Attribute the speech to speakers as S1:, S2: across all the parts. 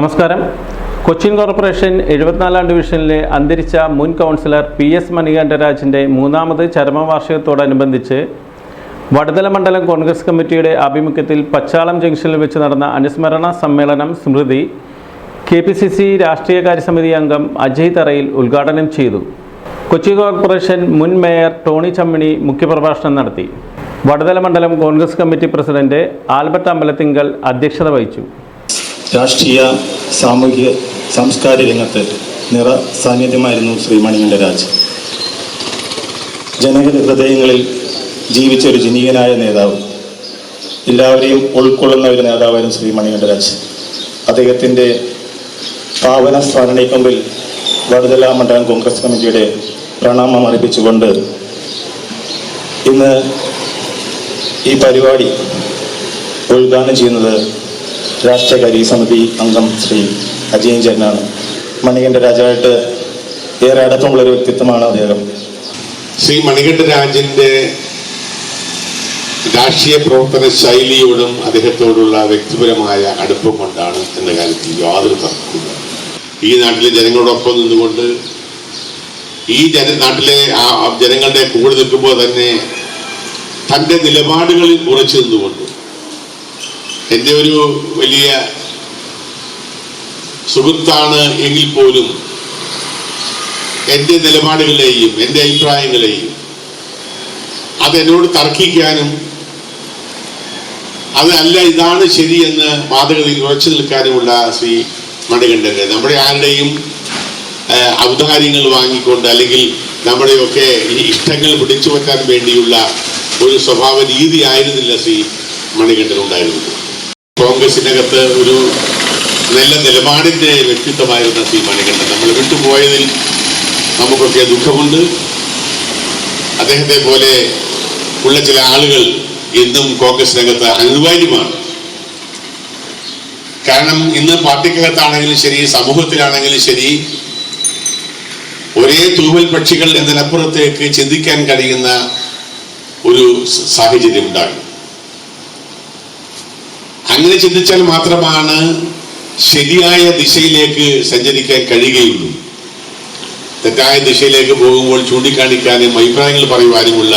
S1: നമസ്കാരം. കൊച്ചിൻ കോർപ്പറേഷൻ എഴുപത്തിനാലാം ഡിവിഷനിലെ അന്തരിച്ച മുൻ കൗൺസിലർ പി എസ് മണികണ്ഠരാജിന്റെ മൂന്നാമത് ചരമവാർഷികത്തോടനുബന്ധിച്ച് വടതല മണ്ഡലം കോൺഗ്രസ് കമ്മിറ്റിയുടെ ആഭിമുഖ്യത്തിൽ പച്ചാളം ജംഗ്ഷനിൽ വെച്ച് നടന്ന അനുസ്മരണ സമ്മേളനം സ്മൃതി കെ പി സി സി രാഷ്ട്രീയകാര്യ സമിതി അംഗം അജയ് തറയിൽ ഉദ്ഘാടനം ചെയ്തു. കൊച്ചി കോർപ്പറേഷൻ മുൻ മേയർ ടോണി ചമ്മിണി മുഖ്യപ്രഭാഷണം നടത്തി. വടതല മണ്ഡലം Congress committee president Albert Ambalathinkal അധ്യക്ഷത വഹിച്ചു.
S2: രാഷ്ട്രീയ സാമൂഹിക സാംസ്കാരിക രംഗത്ത് നിറ സാന്നിധ്യമായിരുന്നു ശ്രീ മണികണ്ഠരാജ് ജനകര ഹൃദയങ്ങളിൽ ജീവിച്ച ഒരു ജനീയനായ നേതാവ് എല്ലാവരെയും ഉൾക്കൊള്ളുന്ന ഒരു നേതാവായിരുന്നു ശ്രീ മണികണ്ഠരാജ് അദ്ദേഹത്തിന്റെ പാവന സ്മരണയ്ക്ക് മുമ്പിൽ വടുതല മണ്ഡലം കോൺഗ്രസ് കമ്മിറ്റിയുടെ പ്രണാമം അർപ്പിച്ചുകൊണ്ട് ഇന്ന് ഈ പരിപാടി ഉദ്ഘാടനം ചെയ്യുന്നത് രാഷ്ട്രീയകാര്യ സമിതി അംഗം ശ്രീ അജയൻ ചേട്ടനാണ്. മണികണ്ഠ രാജായിട്ട് ഏറെ അടുപ്പമുള്ള ഒരു വ്യക്തിത്വമാണ് അദ്ദേഹം.
S3: ശ്രീ മണികണ്ഠ രാജന്റെ രാഷ്ട്രീയ പ്രവർത്തന ശൈലിയോടും അദ്ദേഹത്തോടുള്ള വ്യക്തിപരമായ അടുപ്പം കൊണ്ടാണ് എന്ന കാര്യത്തിൽ യാതൊരു തർക്കമില്ല ഈ നാട്ടിലെ ജനങ്ങളോടൊപ്പം നിന്നുകൊണ്ട് ഈ ജന നാട്ടിലെ ആ ജനങ്ങളുടെ കൂടെ നിൽക്കുമ്പോൾ തന്നെ തന്റെ നിലപാടുകളിൽ ഉറച്ചു നിന്നുകൊണ്ട് എന്റെ ഒരു വലിയ സുഹൃത്താണ് എങ്കിൽ പോലും എന്റെ നിലപാടുകളെയും എന്റെ അഭിപ്രായങ്ങളെയും അതെന്നോട് തർക്കിക്കാനും അതല്ല ഇതാണ് ശരിയെന്ന് വാദഗതിയിൽ ഉറച്ചു നിൽക്കാനുമുള്ള ശ്രീ മണികണ്ഠന് നമ്മുടെ ആരുടെയും ഔദാര്യങ്ങൾ വാങ്ങിക്കൊണ്ട് അല്ലെങ്കിൽ നമ്മുടെയൊക്കെ ഈ ഇഷ്ടങ്ങൾ പിടിച്ചു വെക്കാൻ വേണ്ടിയുള്ള ഒരു സ്വഭാവ രീതി ആയിരുന്നില്ല ശ്രീ മണികണ്ഠൻ ഉണ്ടായിരുന്നത്. കോൺഗ്രസിനകത്ത് ഒരു നല്ല നിലപാടിന്റെ വ്യക്തിത്വമായിരുന്ന സി മണികണ്ഠൻ. നമ്മൾ വിട്ടുപോയതിൽ നമുക്കൊക്കെ ദുഃഖമുണ്ട്. അദ്ദേഹത്തെ പോലെ ഉള്ള ചില ആളുകൾ ഇന്നും കോൺഗ്രസിനകത്ത് അനിവാര്യമാണ്. കാരണം ഇന്ന് പാർട്ടിക്കകത്താണെങ്കിലും ശരി സമൂഹത്തിലാണെങ്കിലും ശരി ഒരേ തൂവൽ പക്ഷികൾ എന്നതിനപ്പുറത്തേക്ക് ചിന്തിക്കാൻ കഴിയുന്ന ഒരു സാഹചര്യം ഉണ്ടാകും. അങ്ങനെ ചിന്തിച്ചാൽ മാത്രമാണ് ശരിയായ ദിശയിലേക്ക് സഞ്ചരിക്കാൻ കഴിയുകയുള്ളൂ. തെറ്റായ ദിശയിലേക്ക് പോകുമ്പോൾ ചൂണ്ടിക്കാണിക്കാനും അഭിപ്രായങ്ങൾ പറയുവാനുമുള്ള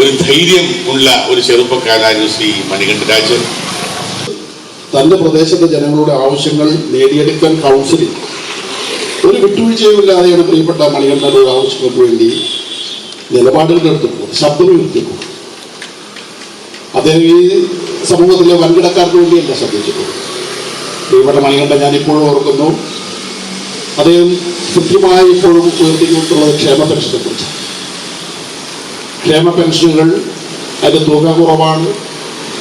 S3: ഒരു ധൈര്യം ഉള്ള ഒരു ചെറുപ്പക്കാരായിരുന്നു ശ്രീ മണികണ്ഠരാജൻ.
S4: തന്റെ പ്രദേശത്തെ ജനങ്ങളുടെ ആവശ്യങ്ങൾ നേടിയെടുക്കാൻ കൗൺസിലിൽ ഒരു വിട്ടുവീഴ്ചയുമില്ലാതെയാണ് പ്രിയപ്പെട്ട മണികണ്ഠന്റെ ആവശ്യങ്ങൾക്ക് വേണ്ടി നിലപാടുകൾ എടുത്തിട്ടുള്ളത് ശബ്ദമുയർത്തിയിട്ടുള്ളത് അദ്ദേഹം ഈ സമൂഹത്തിലെ വൻകിടക്കാർക്ക് വേണ്ടിയല്ല ശ്രദ്ധിച്ചിട്ടുണ്ട് പ്രിയപ്പെട്ട മണികണ്ഠൻ ഞാൻ ഇപ്പോഴും ഓർക്കുന്നു അദ്ദേഹം കൃത്യമായി ഇപ്പോഴും ഉയർത്തിക്കൊണ്ടുള്ളത് ക്ഷേമ പെൻഷനെ കുറിച്ച് ക്ഷേമ പെൻഷനുകൾ അതിന്റെ തുക കുറവാണ്.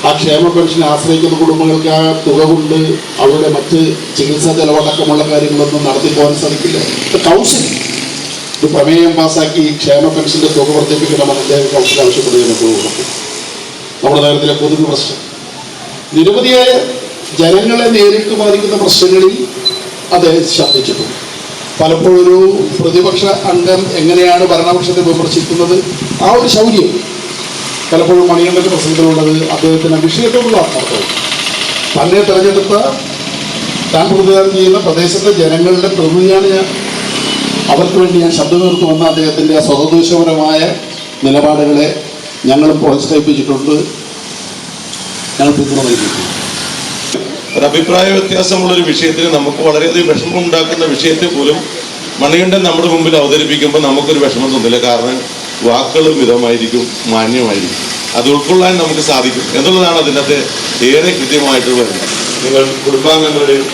S4: ആ ക്ഷേമ പെൻഷനെ ആശ്രയിക്കുന്ന കുടുംബങ്ങൾക്ക് ആ തുക കൊണ്ട് അവരുടെ മറ്റ് ചികിത്സാ ചെലവടക്കമുള്ള കാര്യങ്ങളൊന്നും നടത്തി പോകാൻ സാധിക്കില്ല കൗൺസിൽ ഇത് പ്രമേയം പാസാക്കി ക്ഷേമ പെൻഷന്റെ തുക വർദ്ധിപ്പിക്കണമെന്ന് അദ്ദേഹം കൗൺസിൽ ആവശ്യപ്പെടുകയാണ് നമ്മുടെ നഗരത്തിലെ കൊതുക് പ്രശ്നം നിരവധിയായ ജനങ്ങളെ നേരിട്ട് ബാധിക്കുന്ന പ്രശ്നങ്ങളിൽ അത് ശബ്ദിച്ചിട്ടുണ്ട്. പലപ്പോഴും പ്രതിപക്ഷ അംഗം എങ്ങനെയാണ് ഭരണപക്ഷത്തെ വിമർശിക്കുന്നത്? ആ ഒരു ശൗര്യം പലപ്പോഴും മണികണ്ഠന്റെ പ്രസംഗത്തിലുള്ളത് അദ്ദേഹത്തിന് വിഷയത്തോടുള്ള ആത്മാർത്ഥവും തന്നെ തെരഞ്ഞെടുത്ത താൻ പ്രതികാരം ചെയ്യുന്ന പ്രദേശത്തെ ജനങ്ങളുടെ പ്രതിനിധിയാണ് ഞാൻ. അവർക്ക് വേണ്ടി ഞാൻ ശബ്ദമുയർത്തുമെന്ന അദ്ദേഹത്തിന്റെ ആ സ്വതദൂഷപരമായ നിലപാടുകളെ ഞങ്ങൾ പ്രോത്സാഹിപ്പിച്ചിട്ടുണ്ട്. ഞങ്ങൾ പിന്തുണ നൽകിയിട്ടുണ്ട്
S5: ഒരു അഭിപ്രായ വ്യത്യാസമുള്ള ഒരു വിഷയത്തിന് നമുക്ക് വളരെയധികം വിഷമം ഉണ്ടാക്കുന്ന വിഷയത്തെ പോലും മണികണ്ഠൻ നമ്മുടെ മുമ്പിൽ അവതരിപ്പിക്കുമ്പോൾ നമുക്കൊരു വിഷമം തോന്നില്ല. കാരണം വാക്കുകൾ മിതമായിരിക്കും മാന്യമായിരിക്കും. അത് ഉൾക്കൊള്ളാൻ നമുക്ക് സാധിക്കും എന്നുള്ളതാണ് അതിനകത്ത് ഏറെ കൃത്യമായിട്ട് വരുന്നത് നിങ്ങൾ കുടുംബാംഗങ്ങളുടെയും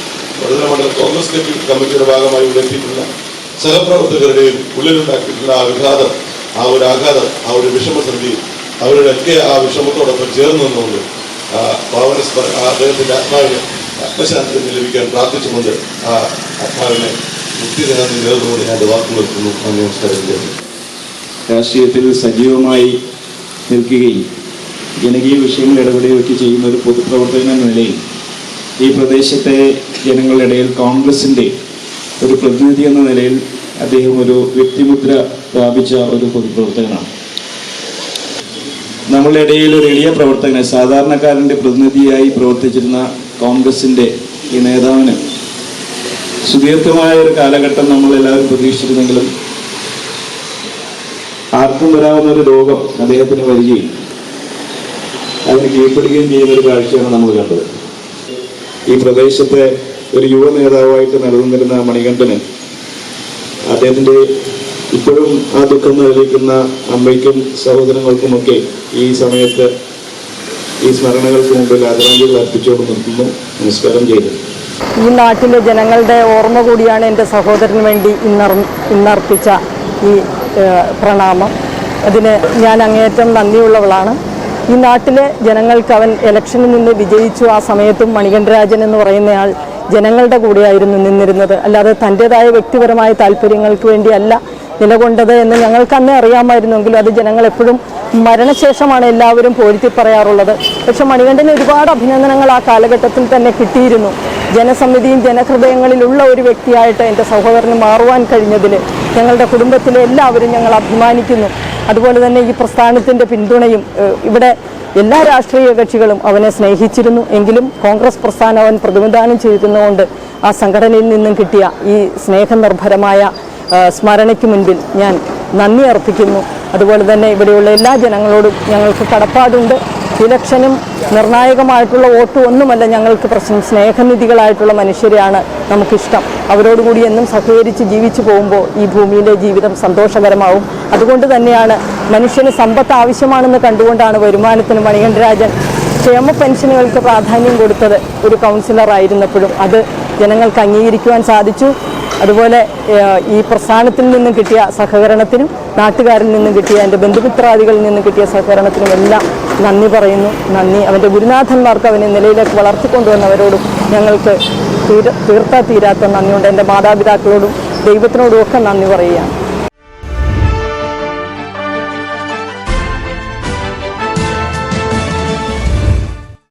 S5: കമ്മിറ്റിയുടെ ഭാഗമായി ഉയർത്തിയിട്ടുള്ള സഹപ്രവർത്തകരുടെയും ഉള്ളിലുണ്ടാക്കിയിട്ടുള്ള ആ വിഘാതം ആ ഒരു ആഘാതം ആ ഒരു വിഷമസന്ധി അവരുടെ ഒക്കെ ആ വിഷമത്തോടൊപ്പം ചേർന്ന് നിന്നുകൊണ്ട് ആ അദ്ദേഹത്തിന്റെ ആത്മാവിന് ആത്മശാന്തി ലഭിക്കാൻ പ്രാർത്ഥിച്ചുകൊണ്ട് ആ ആത്മാവിനെ മുക്തി നേടാൻ നേർന്നുകൊണ്ട് ഞാൻ വാക്കു നിർത്തുന്നു നമസ്കാരം.
S6: രാഷ്ട്രീയത്തിൽ സജീവമായി നിൽക്കുകയും ജനകീയ വിഷയങ്ങൾ ഇടപെടുകയൊക്കെ ചെയ്യുന്ന ഒരു പൊതുപ്രവർത്തകൻ എന്ന നിലയിൽ ഈ പ്രദേശത്തെ ജനങ്ങളുടെ ഇടയിൽ കോൺഗ്രസിന്റെ ഒരു പ്രതിനിധി എന്ന നിലയിൽ അദ്ദേഹം ഒരു വ്യക്തിമുദ്ര സ്ഥാപിച്ച ഒരു പൊതുപ്രവർത്തകനാണ്. നമ്മളുടെ ഇടയിൽ ഒരു എളിയ പ്രവർത്തകനെ സാധാരണക്കാരന്റെ പ്രതിനിധിയായി പ്രവർത്തിച്ചിരുന്ന കോൺഗ്രസിന്റെ ഈ നേതാവിന് സുദീർഘമായ ഒരു കാലഘട്ടം നമ്മളെല്ലാവരും പ്രതീക്ഷിച്ചിരുന്നെങ്കിലും ആർക്കും വരാവുന്ന ഒരു രോഗം അദ്ദേഹത്തിന് വരികയും അതിന് കീഴ്പ്പെടുകയും ചെയ്യുന്ന ഒരു കാഴ്ചയാണ് നമ്മൾ കണ്ടത്. ഈ പ്രദേശത്തെ ഒരു യുവ നേതാവായിട്ട് നിലനിന്നിരുന്ന മണികണ്ഠന് അദ്ദേഹത്തിന്റെ ഇപ്പോഴും ആ ദുഃഖം നിലനിൽക്കുന്ന അമ്മയ്ക്കും സഹോദരങ്ങൾക്കുമൊക്കെ ഈ സമയത്ത് ഈ സ്മരണകൾക്ക് മുമ്പിൽ ആദരാഞ്ജലി അർപ്പിച്ചുകൊണ്ട് നിർത്തുന്നു. നമസ്കാരം ചെയ്തു.
S7: ഈ നാട്ടിലെ ജനങ്ങളുടെ ഓർമ്മ കൂടിയാണ് എന്റെ സഹോദരന് വേണ്ടി ഇന്നർ ഇന്നർപ്പിച്ച ഈ പ്രണാമം. അതിന് ഞാൻ അങ്ങേയറ്റം നന്ദിയുള്ളവളാണ്. ഈ നാട്ടിലെ ജനങ്ങൾക്ക് അവൻ ഇലക്ഷനിൽ നിന്ന് വിജയിച്ചു. ആ സമയത്തും മണികണ്ഠരാജൻ എന്ന് പറയുന്നയാൾ ജനങ്ങളുടെ കൂടെയായിരുന്നു നിന്നിരുന്നത്. അല്ലാതെ തന്റെതായ വ്യക്തിപരമായ താല്പര്യങ്ങൾക്ക് വേണ്ടിയല്ല നിലകൊണ്ടത് എന്ന് ഞങ്ങൾക്ക് അന്നേ അറിയാമായിരുന്നെങ്കിലും അത് ജനങ്ങൾ എപ്പോഴും മരണശേഷമാണ് എല്ലാവരും പോരുത്തി പറയാറുള്ളത്. പക്ഷെ മണികണ്ഠന് ഒരുപാട് അഭിനന്ദനങ്ങൾ ആ കാലഘട്ടത്തിൽ തന്നെ കിട്ടിയിരുന്നു. ജനസമിതിയും ജനഹൃദയങ്ങളിലുള്ള ഒരു വ്യക്തിയായിട്ട് എന്റെ സഹോദരന് മാറുവാൻ കഴിഞ്ഞതിൽ ഞങ്ങളുടെ കുടുംബത്തിലെ എല്ലാവരും ഞങ്ങൾ അഭിമാനിക്കുന്നു. അതുപോലെ തന്നെ ഈ പ്രസ്ഥാനത്തിന്റെ പിന്തുണയും ഇവിടെ എല്ലാ രാഷ്ട്രീയ കക്ഷികളും അവനെ സ്നേഹിച്ചിരുന്നു. എങ്കിലും കോൺഗ്രസ് പ്രസ്ഥാനം അവൻ പ്രതിനിധാനം ചെയ്തിരുന്നുകൊണ്ട് ആ സംഘടനയിൽ നിന്നും കിട്ടിയ ഈ സ്നേഹനിർഭരമായ സ്മരണയ്ക്ക് മുൻപിൽ ഞാൻ നന്ദി അർപ്പിക്കുന്നു. അതുപോലെ തന്നെ ഇവിടെയുള്ള എല്ലാ ജനങ്ങളോടും ഞങ്ങൾക്ക് കടപ്പാടുണ്ട്. ഇലക്ഷനും നിർണായകമായിട്ടുള്ള വോട്ട് ഒന്നുമല്ല ഞങ്ങൾക്ക് പ്രശ്നം. സ്നേഹനിധികളായിട്ടുള്ള മനുഷ്യരെയാണ് നമുക്കിഷ്ടം. അവരോടുകൂടി എന്നും സഹകരിച്ച് ജീവിച്ചു പോകുമ്പോൾ ഈ ഭൂമിയിലെ ജീവിതം സന്തോഷകരമാവും. അതുകൊണ്ട് തന്നെയാണ് മനുഷ്യന് സമ്പത്ത് ആവശ്യമാണെന്ന് കണ്ടുകൊണ്ടാണ് വരുമാനത്തിന് മണികണ്ഠരാജൻ ക്ഷേമ പെൻഷനുകൾക്ക് പ്രാധാന്യം കൊടുത്തത് ഒരു കൗൺസിലർ ആയിരുന്നപ്പോഴും അത് ജനങ്ങൾക്ക് അംഗീകരിക്കുവാൻ സാധിച്ചു. അതുപോലെ ഈ പ്രസ്ഥാനത്തിൽ നിന്നും കിട്ടിയ സഹകരണത്തിനും നാട്ടുകാരിൽ നിന്നും കിട്ടിയ എന്റെ ബന്ധുമിത്രാദികളിൽ നിന്നും കിട്ടിയ സഹകരണത്തിനും എല്ലാം നന്ദി പറയുന്നു. നന്ദി. അവന്റെ ഗുരുനാഥന്മാർക്ക് അവനെ നിലയിലേക്ക് വളർത്തിക്കൊണ്ടുവന്നവരോടും ഞങ്ങൾക്ക് തീര തീർത്താ തീരാത്ത നന്ദിയുണ്ട്. എന്റെ മാതാപിതാക്കളോടും ദൈവത്തിനോടും ഒക്കെ നന്ദി പറയുകയാണ്.